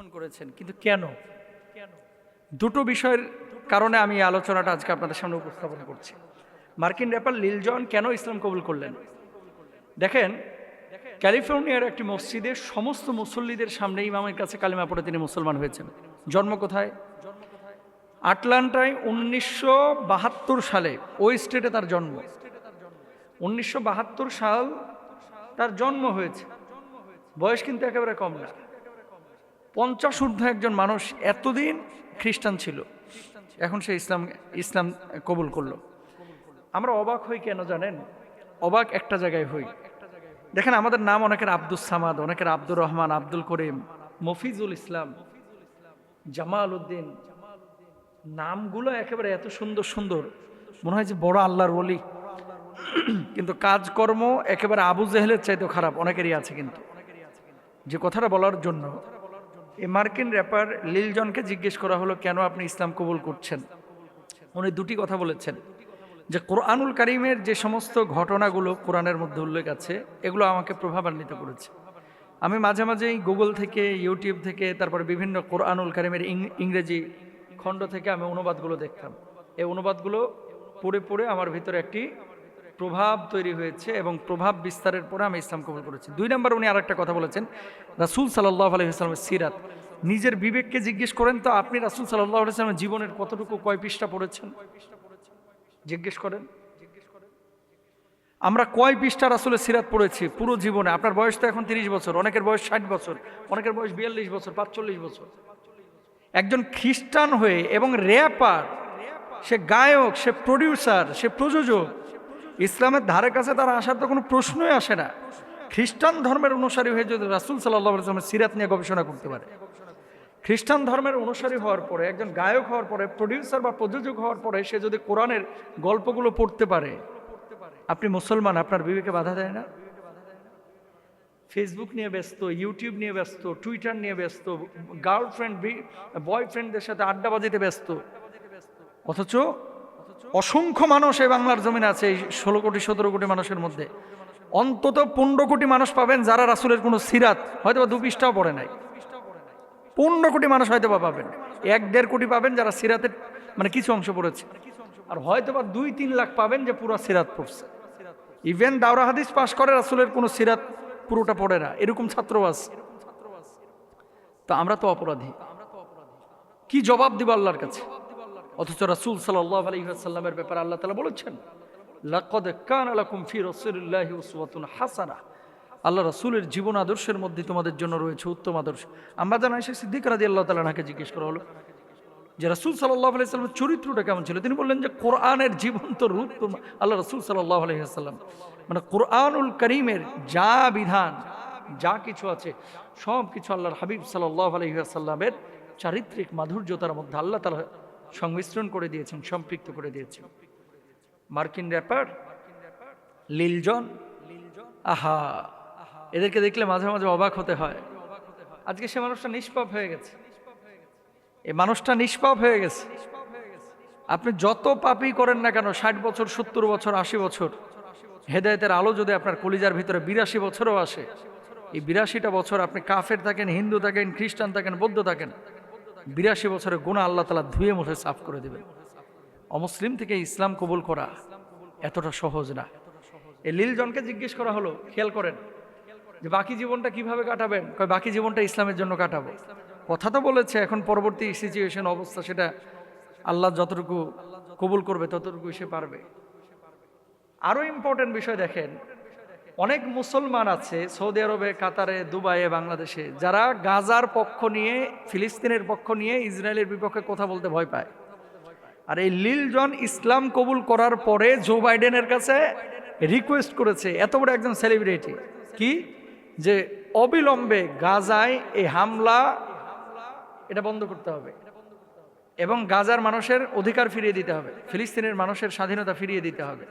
গ্রহণ করেছেন। কিন্তু কেন? দুটো বিষয়ের কারণে আমি আলোচনাটা আজকে আপনাদের সামনে উপস্থাপন করছি। মার্কিন র্যাপার লিল জন কেন ইসলাম কবুল করলেন? দেখেন ক্যালিফোর্নিয়ার একটি মসজিদে সমস্ত মুসল্লিদের সামনে ইমামের কাছে কালিমা পড়ে তিনি মুসলমান হয়েছেন। জন্ম কোথায়? আটলান্টায় উনিশশো বাহাত্তর সালে ওই স্টেটে তার জন্ম। উনিশশো বাহাত্তর সাল তার জন্ম হয়েছে। বয়স কিন্তু একেবারে কম না। পঞ্চাশ ঊর্ধ্ব একজন মানুষ এতদিন খ্রিস্টান ছিল। এখন সে ইসলাম ইসলাম কবুল করল। আমরা অবাক হই কেন জানেন? অবাক একটা জায়গায় হই। দেখেন আমাদের নাম অনেকের আব্দুল সামাদ, অনেকের আব্দুর রহমান, আব্দুল করিম, মফিজুল ইসলাম, জামাল উদ্দিন। নামগুলো একেবারে এত সুন্দর সুন্দর। মনে হয় যে বড় আল্লাহর বলি কিন্তু কাজকর্ম একেবারে আবু জেহেলের চাইতেও খারাপ, অনেকেরই আছে কিন্তু। যে কথাটা বলার জন্য এই মার্কিন র্যাপার লিলজনকে জিজ্ঞেস করা হলো, কেন আপনি ইসলাম কবুল করছেন? উনি দুটি কথা বলেছেন। যে কোরআনুল কারিমের যে সমস্ত ঘটনাগুলো কোরআনের মধ্যে উল্লেখ আছে, এগুলো আমাকে প্রভাবান্বিত করেছে। আমি মাঝে মাঝেই গুগল থেকে ইউটিউব থেকে, তারপরে বিভিন্ন কোরআনুল কারিমের ইংরেজি খণ্ড থেকে আমি অনুবাদগুলো দেখতাম। এই অনুবাদগুলো পড়ে পড়ে আমার ভিতরে একটি প্রভাব তৈরি হয়েছে এবং প্রভাব বিস্তারের পরে আমি ইসলাম কবুল করেছি। দুই নম্বর উনি আরেকটা কথা বলেছেন, রাসুল সাল্লাহ আলহিহাস্লামের সিরাত। নিজের বিবেককে জিজ্ঞেস করেন, তো আপনি রাসুল সাল্লাহ আলহিহাস্লামের জীবনের কতটুকু কয় পৃষ্ঠা পড়েছেন? জিজ্ঞেস করেন, আমরা কয় পৃষ্ঠা রাসুলের সিরাত পড়েছি পুরো জীবনে? আপনার বয়স তো এখন তিরিশ বছর, অনেকের বয়স ষাট বছর, অনেকের বয়স বিয়াল্লিশ বছর, পাঁচচল্লিশ বছর। একজন খ্রিস্টান হয়ে এবং র্যাপার সে গায়ক, সে প্রডিউসার সে প্রযোজক ইসলামের ধারে কাছে তার আসার তো কোনো প্রশ্নই আসে না। খ্রিস্টান ধর্মের অনুসারী হয়ে যদি রাসুল সাল্লাহ সিরাত নিয়ে গবেষণা করতে পারে। খ্রিস্টান ধর্মের অনুসারী হওয়ার পরে, একজন গায়ক হওয়ার পরে প্রডিউসার বা প্রযোজক হওয়ার পরে সে যদি কোরআনের গল্পগুলো পড়তে পারে, আপনি মুসলমান, আপনার বিবেকে বাধা দেয় না? ফেসবুক নিয়ে ব্যস্ত ইউটিউব নিয়ে ব্যস্ত টুইটার নিয়ে ব্যস্ত গার্লফ্রেন্ড বয়ফ্রেন্ডদের সাথে আড্ডাবাজিতে ব্যস্ত। অথচ অসংখ্য মানুষ এই বাংলার জমিনে আছে, এই ষোলো কোটি, সতেরো কোটি মানুষের মধ্যে। অন্তত পনেরো কোটি মানুষ পাবেন যারা রাসুলের কোনো সিরাত হয়তো বা দু পৃষ্ঠাও পড়ে নাই। পনেরো কোটি মানুষ হয়তো বা পাবেন। এক দেড় কোটি পাবেন যারা সিরাতের মানে কিছু অংশ পড়েছে। আর হয়তো বা দুই, তিন লাখ পাবেন যে পুরো সিরাত পড়ছে। ইভেন দাওরা হাদিস পাশ করে রাসুলের কোনো সিরাত পুরোটা পড়ে না। এরকম ছাত্র আছে তা আমরা তো অপরাধী। কি জবাব দিব আল্লাহর কাছে? অথচ রাসুল সাল্লাহ আলহিহাসাল্লামের ব্যাপারে আল্লাহ তালা বলেছেন কান আল্লাহ রাসূলের জীবন আদর্শের মধ্যে তোমাদের জন্য রয়েছে উত্তম আদর্শ। আমরা জানা এসে সিদ্দিক রাদি আল্লাহ তালাকে জিজ্ঞেস করা হলো যে রাসুল সাল্লাহ আলাইসাল্লামের চরিত্রটা কেমন ছিল? তিনি বললেন যে কোরআনের জীবন্ত রূপ আল্লাহ রসুল সাল্লাহ আলহিহাসাল্লাম মানে কোরআনুল করিমের যা বিধান, যা কিছু আছে সব কিছু আল্লাহর হাবিব সাল্লাহ আলহিহাসাল্লামের চারিত্রিক মাধুর্যতার মধ্যে আল্লাহ তালা সংমিশ্রণ করে দিয়েছেন, সম্পৃক্ত করে দিয়েছেন। মার্কিন র্যাপার লিলজন আহা, এদেরকে দেখলে মাঝে মাঝে অবাক হতে হয়। আজকে সে মানুষটা নিষ্পাপ হয়ে গেছে। এই মানুষটা নিষ্পাপ হয়ে গেছে। আপনি যত পাপই করেন না কেন, ষাট বছর, সত্তর বছর, আশি বছর, হেদায়তের আলো যদি আপনার কলিজার ভিতরে বিরাশি বছরও আসে, এই বিরাশিটা বছর আপনি কাফের থাকেন, হিন্দু থাকেন, খ্রিস্টান থাকেন, বৌদ্ধ থাকেন বিরাশি বছরের গুণা আল্লাহ তালা ধুয়ে মুঠে সাফ করে দেবেন। অমুসলিম থেকে ইসলাম কবুল করা এতটা সহজ না। এই লীলজনকে জিজ্ঞেস করা হলো, খেয়াল করেন, যে বাকি জীবনটা কীভাবে কাটাবেন? কয়, বাকি জীবনটা ইসলামের জন্য কাটাবো। কথা তো বলেছে, এখন পরবর্তী সিচুয়েশন অবস্থা সেটা আল্লাহ যতটুকু কবুল করবে ততটুকু সে পারবে। আরও ইম্পর্টেন্ট বিষয় দেখেন অনেক মুসলমান আছে, সৌদি আরবে, কাতারে, দুবাইয়ে, বাংলাদেশে, যারা গাজার পক্ষ নিয়ে, ফিলিস্তিনের পক্ষ নিয়ে, ইসরায়েলের বিপক্ষে কথা বলতে ভয় পায়। আর এই লিলজন ইসলাম কবুল করার পরে জো বাইডেনের কাছে রিকোয়েস্ট করেছে, এত বড় একজন সেলিব্রিটি কি? যে অবিলম্বে গাজায় এই হামলা, এটা বন্ধ করতে হবে। এবং গাজার মানুষের অধিকার ফিরিয়ে দিতে হবে, ফিলিস্তিনের মানুষের স্বাধীনতা ফিরিয়ে দিতে হবে।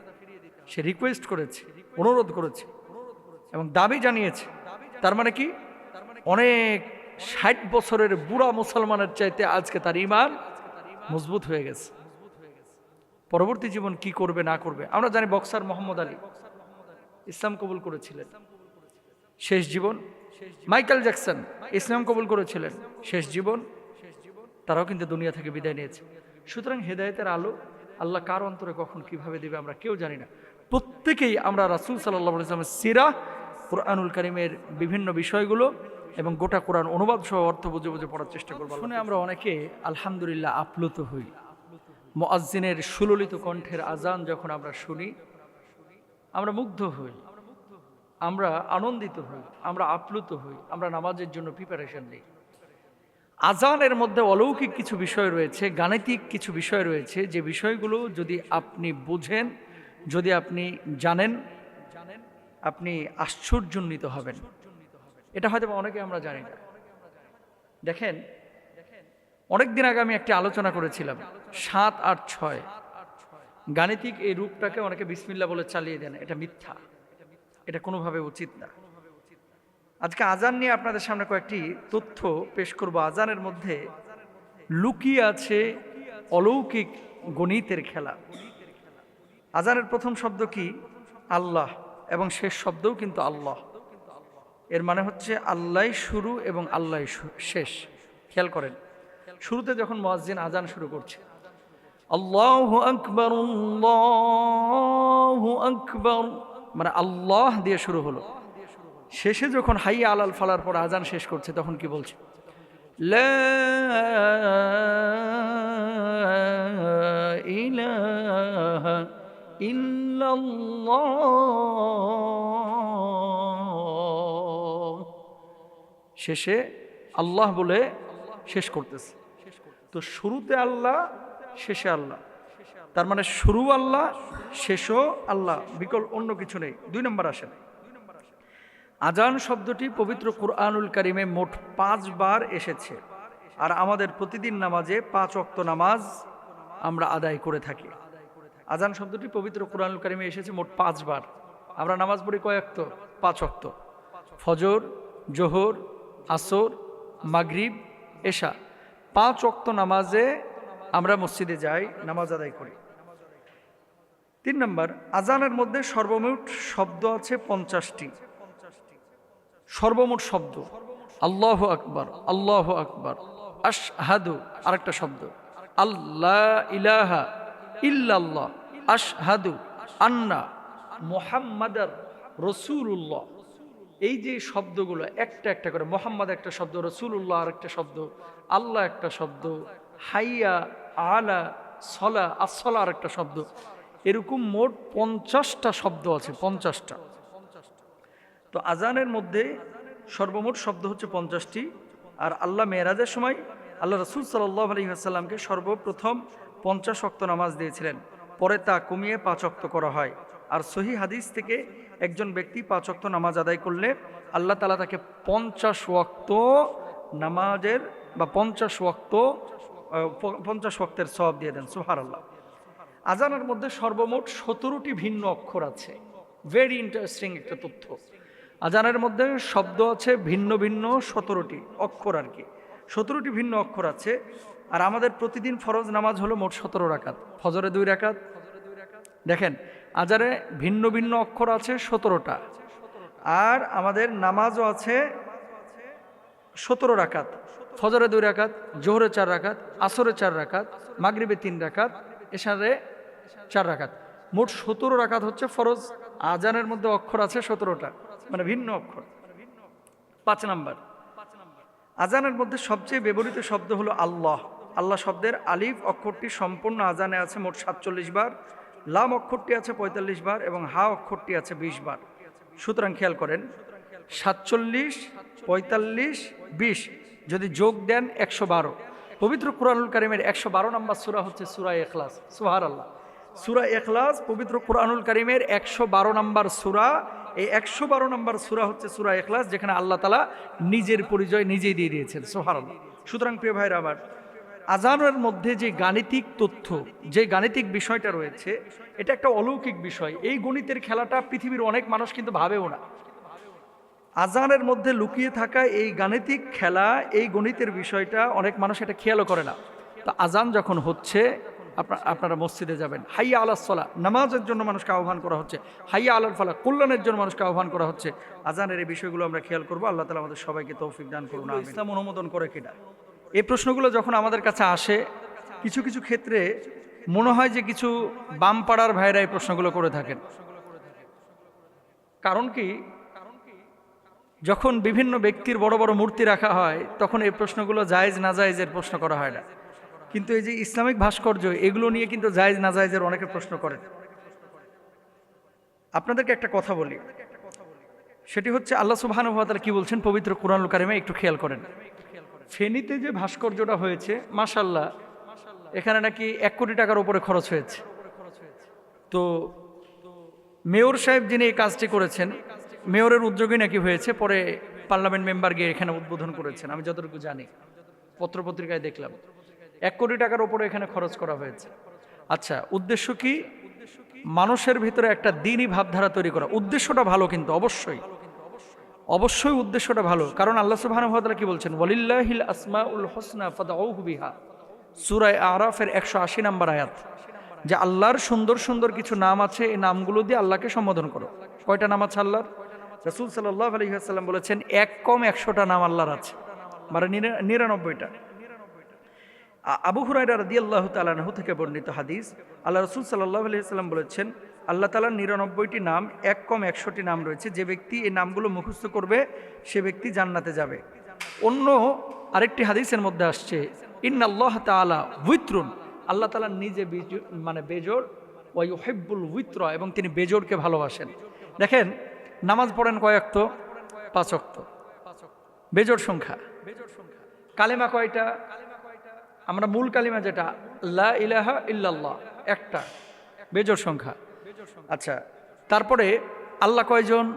সে রিকোয়েস্ট করেছে, অনুরোধ করেছে। এবং দাবি জানিয়েছে। তার মানে কি? অনেক ষাট বছরের বুড়া মুসলমানের চাইতে আজকে তার ইমান মজবুত হয়ে গেছে। পরবর্তী জীবন কি করবে, না করবে? আমরা জানি বক্সার মোহাম্মদ আলী ইসলাম কবুল করেছিলেন। শেষ জীবন মাইকেল জ্যাকসন ইসলাম কবুল করেছিলেন। শেষ জীবন তারাও কিন্তু দুনিয়া থেকে বিদায় নিয়েছে। সুতরাং হেদায়েতের আলো আল্লাহ কার অন্তরে কখন কীভাবে দেবে আমরা কেউ জানি না। প্রত্যেকেই আমরা রাসুল সাল্লাহ ইসলামের সিরা কোরআনুল করিমের বিভিন্ন বিষয়গুলো এবং গোটা কোরআন অনুবাদ সহ অর্থ বুঝে বুঝে পড়ার চেষ্টা করব। শুনে আমরা অনেকে আলহামদুলিল্লাহ আপ্লুত হই। মোয়াজ্জিনের সুললিত কণ্ঠের আজান যখন আমরা শুনি, আমরা মুগ্ধ হই, আমরা আনন্দিত হই, আমরা আপ্লুত হই, আমরা নামাজের জন্য প্রিপারেশন নিই। আজানের মধ্যে অলৌকিক কিছু বিষয় রয়েছে, গাণিতিক কিছু বিষয় রয়েছে, যে বিষয়গুলো যদি আপনি বুঝেন, যদি আপনি জানেন আপনি আশ্চর্যান্বিত হবেন। এটা হয়তো অনেকে আমরা জানি না। দেখেন অনেক দিন আগে আমি একটি আলোচনা করেছিলাম, সাত আট ছয়। গাণিতিক এই রূপটাকে অনেকে বিসমিল্লা বলে চালিয়ে দেন, এটা মিথ্যা। এটা কোনোভাবে উচিত না। আজকে আজান নিয়ে আপনাদের সামনে কয়েকটি তথ্য পেশ করব। আজানের মধ্যে লুকিয়ে আছে অলৌকিক গণিতের খেলা। আজানের প্রথম শব্দ কি? আল্লাহ। এবং শেষ শব্দও কিন্তু আল্লাহ। এর মানে হচ্ছে আল্লাহ শুরু এবং আল্লাহ শেষ। খেয়াল করেন, শুরুতে যখন মোয়াজ্জিন আজান শুরু করছে, আল্লাহ আকবর আকবর মানে আল্লাহ দিয়ে শুরু হলো। শেষে যখন হাইয়া আলাল ফালার পর আজান শেষ করছে, তখন কি বলছে? লা ইলাহা শেষে আল্লাহ বলে শেষ করতেছে। তো শুরুতে আল্লাহ, শেষে আল্লাহ। তার মানে শুরু আল্লাহ, শেষও আল্লাহ বিকল অন্য কিছু নেই। দুই নম্বর আসেন আজান শব্দটি পবিত্র কুরআনুল কারিমে মোট পাঁচবার এসেছে। আর আমাদের প্রতিদিন নামাজে পাঁচ অক্ত নামাজ আমরা আদায় করে থাকি। আজান শব্দটি পবিত্র কোরআনুল কারিমে এসেছে মোট পাঁচবার। আমরা নামাজ পড়ি কয়েকত পাঁচ অক্ত ফজর, জোহর, আসর, মাগরিব, এশা। পাঁচ অক্ত নামাজে আমরা মসজিদে যাই, নামাজ আদায় করি। তিন নম্বর, আজানের মধ্যে সর্বমোট শব্দ আছে পঞ্চাশটি। সর্বমোট শব্দ। আল্লাহ আকবর আল্লাহ আকবর। আশহাদু, আরেকটা শব্দ। আল্লাহ ইলাহা ইল্লাল্লাহ, আশহাদু আন্না মোহাম্মদার রসুল্লাহ এই যে শব্দগুলো, একটা একটা করে, মোহাম্মদ একটা শব্দ রসুল্লাহ আর একটা শব্দ, আল্লাহ একটা শব্দ, হাইয়া, আলা, সলা আসলা আর একটা শব্দ। এরকম মোট পঞ্চাশটা শব্দ আছে, পঞ্চাশটা। তো আজানের মধ্যে সর্বমোট শব্দ হচ্ছে পঞ্চাশটি। আর আল্লাহ মেয়েরাজের সময় আল্লাহ রসুল সাল্লাহ আলহিহাসাল্লামকে সর্বপ্রথম পঞ্চাশ অক্ত নামাজ দিয়েছিলেন। পরে তা কমিয়ে পাঁচ অক্ত করা হয়। আর সহি হাদিস থেকে একজন ব্যক্তি পাঁচ অক্ত নামাজ আদায় করলে আল্লাহ তালা তাকে পঞ্চাশ ওয়াক্ত নামাজের বা পঞ্চাশ ওয়াক্ত পঞ্চাশ ওয়াক্তের সব দিয়ে দেন। সুহার আল্লাহ আজানের মধ্যে সর্বমোট সতেরোটি ভিন্ন অক্ষর আছে। ভেরি ইন্টারেস্টিং একটা তথ্য। আজানের মধ্যে শব্দ আছে ভিন্ন ভিন্ন সতেরোটি অক্ষর আর কি। সতেরোটি ভিন্ন অক্ষর আছে। আর আমাদের প্রতিদিন ফরজ নামাজ হলো মোট সতেরো রাকাত। ফজরে দুই রাকাত। দেখেন, আজারে ভিন্ন ভিন্ন অক্ষর আছে সতেরোটা। আর আমাদের নামাজও আছে সতেরো রাকাত। ফজরে দুই রাকাত, জোহরে চার রাকাত, আসরে চার রাকাত, মাগরিবে তিন রাকাত এসারে চার রাকাত। মোট সতেরো রাকাত হচ্ছে ফরজ। আজানের মধ্যে অক্ষর আছে সতেরোটা। মানে ভিন্ন অক্ষর। পাঁচ নাম্বার। আজানের মধ্যে সবচেয়ে ব্যবহৃত শব্দ হলো আল্লাহ। আল্লাহ শব্দের আলিফ অক্ষরটি সম্পূর্ণ আজানে আছে মোট সাতচল্লিশ বার, লাম অক্ষরটি আছে পঁয়তাল্লিশ বার এবং হা অক্ষরটি আছে বিশ বার। সুতরাং খেয়াল করেন, সাতচল্লিশ, পঁয়তাল্লিশ, বিশ, যদি যোগ দেন একশো বারো। পবিত্র কোরআনুল কারিমের একশো বারো নম্বর সুরা হচ্ছে সুরা এখলাস সুহার আল্লাহ সুরা এখলাস পবিত্র কোরআনুল কারিমের একশো বারো নম্বর সুরা। এই একশো বারো নম্বর সুরা হচ্ছে সুরা এখলাস যেখানে আল্লাহ তালা নিজের পরিচয় নিজেই দিয়ে দিয়েছেন। সোহার আল্লাহ সুতরাং প্রিয় ভাইরা আমার আজানের মধ্যে যে গাণিতিক তথ্য যে গাণিতিক বিষয়টা রয়েছে এটা একটা অলৌকিক বিষয়। এই গণিতের খেলাটা পৃথিবীর অনেক মানুষ কিন্তু ভাবেও না। আজানের মধ্যে লুকিয়ে থাকা এই গাণিতিক খেলা এই গণিতের বিষয়টা অনেক মানুষ এটা খেয়ালও করে না। তো আজান যখন হচ্ছে আপনা- আপনারা মসজিদে যাবেন। হাইয়া আলাহ সলা নামাজের জন্য মানুষকে আহ্বান করা হচ্ছে। হাইয়া আলাল ফালা কল্যাণের জন্য মানুষকে আহ্বান করা হচ্ছে। আজানের এই বিষয়গুলো আমরা খেয়াল করব। আল্লাহ তালা আমাদের সবাইকে তৌফিক দান করুন। ইসলাম অনুমোদন করে কিনা? এই প্রশ্নগুলো যখন আমাদের কাছে আসে, কিছু কিছু ক্ষেত্রে মনে হয় যে কিছু বাম পাড়ার ভাইরা এই প্রশ্নগুলো করে থাকেন। কারণ কি? যখন বিভিন্ন ব্যক্তির বড় বড় মূর্তি রাখা হয়, তখন এই প্রশ্নগুলো জায়েজ না জায়েজের প্রশ্ন করা হয় না। কিন্তু এই যে ইসলামিক ভাস্কর্য, এগুলো নিয়ে কিন্তু জায়েজ না জায়েজের অনেকে প্রশ্ন করেন। আপনাদেরকে একটা কথা বলি। সেটি হচ্ছে আল্লাহ সুবাহানুভাতালা কি বলছেন? পবিত্র কোরআন কারিমে একটু খেয়াল করেন। ফেনীতে যে ভাস্কর্যটা হয়েছে মাশাল্লাহ এখানে নাকি এক কোটি টাকার উপরে খরচ হয়েছে। তো মেয়র সাহেব যিনি এই কাজটি করেছেন, মেয়রের উদ্যোগে নাকি হয়েছে, পরে পার্লামেন্ট মেম্বার গিয়ে এখানে উদ্বোধন করেছেন, আমি যতটুকু জানি। পত্রপত্রিকায় দেখলাম। এক কোটি টাকার উপরে এখানে খরচ করা হয়েছে। আচ্ছা উদ্দেশ্য কি? মানুষের ভিতরে একটা দিনই ভাবধারা তৈরি করা। উদ্দেশ্যটা ভালো কিন্তু, অবশ্যই। অবশ্যই উদ্দেশ্যটা ভালো। কারণ আল্লাহ তাআলা কি বলছেন? ওয়ালিল্লাহিল আসমাউল হোসনা ফাদউহু বিহা। সূরা আরাফের 180 নম্বর আয়াত। যে আল্লাহর সুন্দর সুন্দর কিছু নাম আছে, এই নামগুলো দিয়ে আল্লাহকে সম্বোধন করো। কয়টা নাম আছে আল্লাহর? রাসূল সাল্লাল্লাহু আলাইহি ওয়াসাল্লাম বলেছেন, এক কম একশোটা নাম আল্লাহর আছে। মানে নিরা- নিরানব্বইটা। আবু হুরাইরা রাদিয়াল্লাহু তাআলাহু থেকে বর্ণিত হাদিস। আল্লাহ রসুল সাল্লাল্লাহু আলাইহি সাল্লাম বলেছেন আল্লাহ তাআলার নিরানব্বইটি নাম, এক কম একশোটি নাম রয়েছে। যে ব্যক্তি এই নামগুলো মুখস্থ করবে, সে ব্যক্তি জান্নাতে যাবে। অন্য আরেকটি হাদিসের মধ্যে আসছে ইন আল্লাহ তাআলা উইত্রুন। আল্লাহ তাআলা নিজে মানে বেজোর ওয়াইহেব্বুল উইত্র এবং তিনি বেজোরকে ভালোবাসেন। দেখেন, নামাজ পড়েন কয়েকত পাঁচ অক্ত। বেজোর সংখ্যা। কালেমা কয়টা? আমরা মূল কালিমা যেটা, লা ইলাহা ইল্লাল্লাহ একটা। বেজোর সংখ্যা। আচ্ছা তারপরে আল্লাহ কয়জন?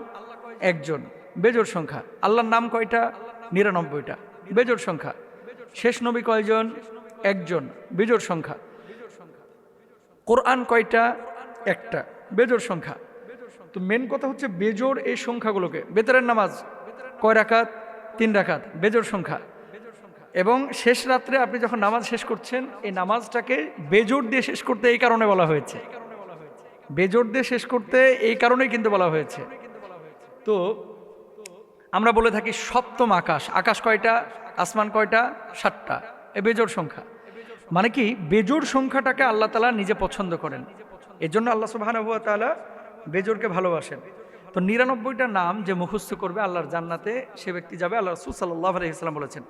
একজন। বেজোর সংখ্যা। আল্লাহর নাম কয়টা? নিরানব্বইটা। বেজোর সংখ্যা। শেষ নবী কয়জন? একজন। বেজোর সংখ্যা। কোরআন কয়টা? একটা। বেজোর সংখ্যা। তো মেন কথা হচ্ছে বেজোর এই সংখ্যাগুলোকে। বেতরের নামাজ কয় রাকাত? তিন রাকাত। বেজোর সংখ্যা। এবং শেষ রাত্রে আপনি যখন নামাজ শেষ করছেন, এই নামাজটাকে বেজোর দিয়ে শেষ করতে এই কারণে বলা হয়েছে। বেজোর দিয়ে শেষ করতে এই কারণেই কিন্তু বলা হয়েছে। তো আমরা বলে থাকি সপ্তম আকাশ। আকাশ কয়টা? আসমান কয়টা? সাতটা। এ বেজোর সংখ্যা। মানে কি? বেজোর সংখ্যাটাকে আল্লাহ তালা নিজে পছন্দ করেন। এজন্য আল্লাহ সুবাহ বেজোরকে ভালোবাসেন। তো নিরানব্বইটা নাম যে মুখস্থ করবে আল্লাহর জান্নাতে, সে ব্যক্তি যাবে আল্লাহ রসুল সাল্লাহ আলহিহাল্লাম বলেছেন,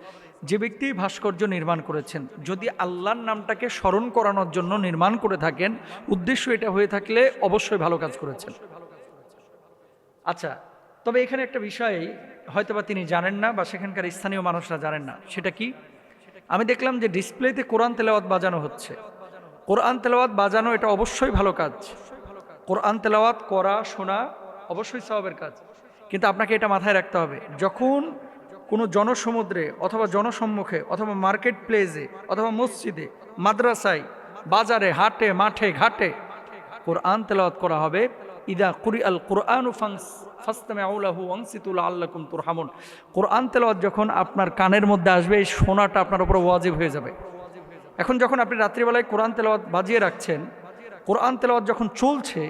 যে ব্যক্তি ভাস্কর্য নির্মাণ করেছেন, যদি আল্লাহর নামটাকে স্মরণ করানোর জন্য নির্মাণ করে থাকেন, উদ্দেশ্য এটা হয়ে থাকলে অবশ্যই ভালো কাজ করেছেন। আচ্ছা তবে এখানে একটা বিষয় হয়তোবা তিনি জানেন না বা সেখানকার স্থানীয় মানুষরা জানেন না, সেটা কি? আমি দেখলাম যে ডিসপ্লেতে কোরআন তেলাওয়াত বাজানো হচ্ছে। কোরআন তেলাওয়াত বাজানো এটা অবশ্যই ভালো কাজ। কোরআন তেলাওয়াত করা, শোনা অবশ্যই সওয়াবের কাজ। কিন্তু আপনাকে এটা মাথায় রাখতে হবে, যখন কোনো জনসমুদ্রে অথবা জনসম্মুখে অথবা মার্কেট প্লেসে অথবা মসজিদে, মাদ্রাসায়, বাজারে, হাটে, মাঠে, ঘাটে কোরআন তেলাওয়াত করা হবে, ইদা কুরি আল কোরআন আউলাহু তুরহামুন। কোরআন তেলাওয়াত যখন আপনার কানের মধ্যে আসবে, এই সোনাটা আপনার উপর ওয়াজিব হয়ে যাবে। এখন যখন আপনি রাত্রিবেলায় কোরআন তেলাওয়াত বাজিয়ে রাখছেন, কোরআন তেলাওয়াত যখন চলছে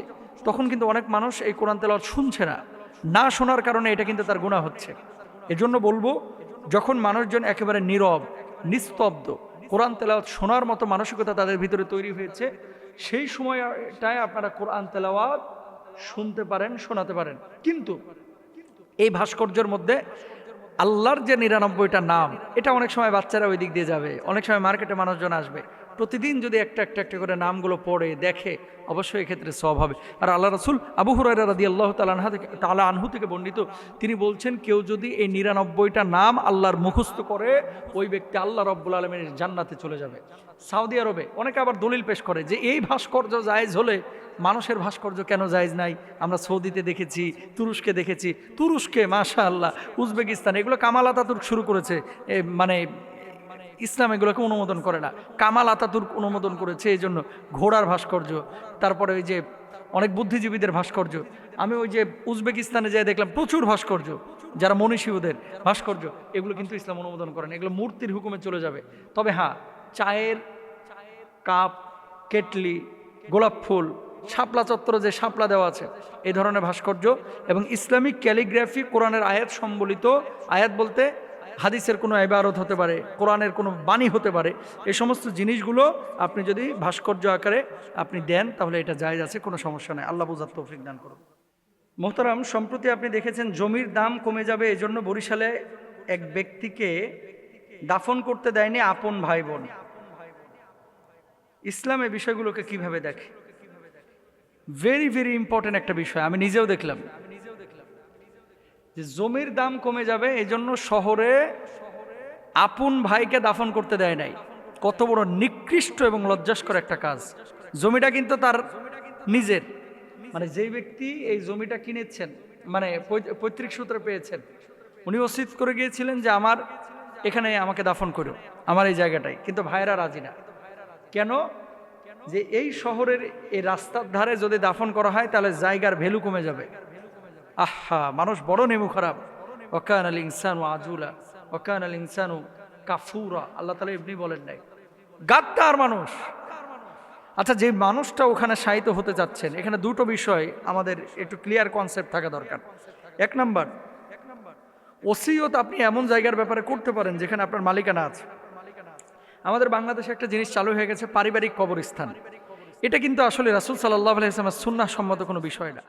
তখন কিন্তু অনেক মানুষ এই কোরআন তেলাওয়াত শুনছে না। না শোনার কারণে এটা কিন্তু তার গুণা হচ্ছে। এজন্য বলব, যখন মানুষজন একেবারে নীরব, নিস্তব্ধ, কোরআন তেলাওয়াত শোনার মতো মানসিকতা তাদের ভিতরে তৈরি হয়েছে, সেই সময়টায় আপনারা কোরআন তেলাওয়াত শুনতে পারেন, শোনাতে পারেন। কিন্তু এই ভাস্কর্যের মধ্যে আল্লাহর যে নিরানব্বইটা নাম, এটা অনেক সময় বাচ্চারা ওই দিক দিয়ে যাবে। অনেক সময় মার্কেটে মানুষজন আসবে। প্রতিদিন যদি একটা একটা একটা করে নামগুলো পড়ে, দেখে, অবশ্যই এক্ষেত্রে সব হবে। আর আল্লাহ রসুল আবু হুরাইরা রাদি আল্লাহ তালাহা থেকে তালা আনহু থেকে বর্ণিত, তিনি বলছেন, কেউ যদি এই নিরানব্বইটা নাম আল্লাহর মুখস্থ করে, ওই ব্যক্তি আল্লাহ রব্বুল আলমের জান্নাতে চলে যাবে। সৌদি আরবে অনেকে আবার দলিল পেশ করে যে, এই ভাস্কর্য জায়েজ হলে মানুষের ভাস্কর্য কেন জায়েজ নাই? আমরা সৌদিতে দেখেছি, তুরস্কে দেখেছি। তুরস্কে মাশা আল্লাহ উজবেকিস্তান, এগুলো কামাল আতাতুর্ক শুরু করেছে। মানে ইসলাম এগুলোকে অনুমোদন করে না। কামাল আতাতুর্ক অনুমোদন করেছে, এই জন্য ঘোড়ার ভাস্কর্য, তারপরে ওই যে অনেক বুদ্ধিজীবীদের ভাস্কর্য। আমি ওই যে উজবেকিস্তানে যাই দেখলাম, প্রচুর ভাস্কর্য, যারা মনীষী ওদের ভাস্কর্য, এগুলো কিন্তু ইসলাম অনুমোদন করে না। এগুলো মূর্তির হুকুমে চলে যাবে। তবে হ্যাঁ চায়ের কাপ, কেটলি, গোলাপ ফুল, শাপলা চত্বরে যে শাপলা দেওয়া আছে, এই ধরনের ভাস্কর্য এবং ইসলামিক ক্যালিগ্রাফি কোরআনের আয়াত সম্বলিত আয়াত বলতে হাদিসের কোনো ইবারত হতে পারে, কোরআনের কোনো বাণী হতে পারে, এই সমস্ত জিনিসগুলো আপনি যদি ভাস্কর্য আকারে আপনি দেন, তাহলে এটা জায়জ আছে, কোনো সমস্যা নেই। আল্লাহ বুঝার তৌফিক দান করুন। মোহতারাম, সম্প্রতি আপনি দেখেছেন জমির দাম কমে যাবে, এজন্য বরিশালে এক ব্যক্তিকে দাফন করতে দেয়নি আপন ভাই বোন ইসলাম বিষয়গুলোকে কীভাবে দেখে? ভেরি ভেরি ইম্পর্টেন্ট একটা বিষয়, আমি নিজেও দেখলাম। যে জমির দাম কমে যাবে এই জন্য শহরে আপন ভাইকে দাফন করতে দেয় নাই। কত বড় নিকৃষ্ট এবং লজ্জাস্কর একটা কাজ। জমিটা কিন্তু তার নিজের। মানে যেই ব্যক্তি এই জমিটা কিনেছেন মানে পৈতৃক সূত্রে পেয়েছেন, উনি ওসিত করে গিয়েছিলেন যে আমার এখানে আমাকে দাফন করো, আমার এই জায়গাটাই কিন্তু ভাইয়েরা রাজি না। কেন? যে এই শহরের এই রাস্তার ধারে যদি দাফন করা হয়, তাহলে জায়গার ভ্যালু কমে যাবে। আহা, মানুষ বড় নেমু খারাপ। ওকান আল ইনসানু আজুলা ওকান আল ইনসানু কাফুরা। আল্লাহ তালা এমনি বলেন নাই। গাদ্দার মানুষ। আচ্ছা যে মানুষটা ওখানে সাহিত্য হতে যাচ্ছেন, এখানে দুটো বিষয় আমাদের একটু ক্লিয়ার কনসেপ্ট থাকা দরকার। এক নাম্বার, ওসিয়ত আপনি এমন জায়গার ব্যাপারে করতে পারেন যেখানে আপনার মালিকানা আছে। আমাদের বাংলাদেশে একটা জিনিস চালু হয়ে গেছে, পারিবারিক কবরস্থান। এটা কিন্তু আসলে রাসুল সাল্লাহ আলাইসলামের সুন্নাহ সম্মত কোনো বিষয় না।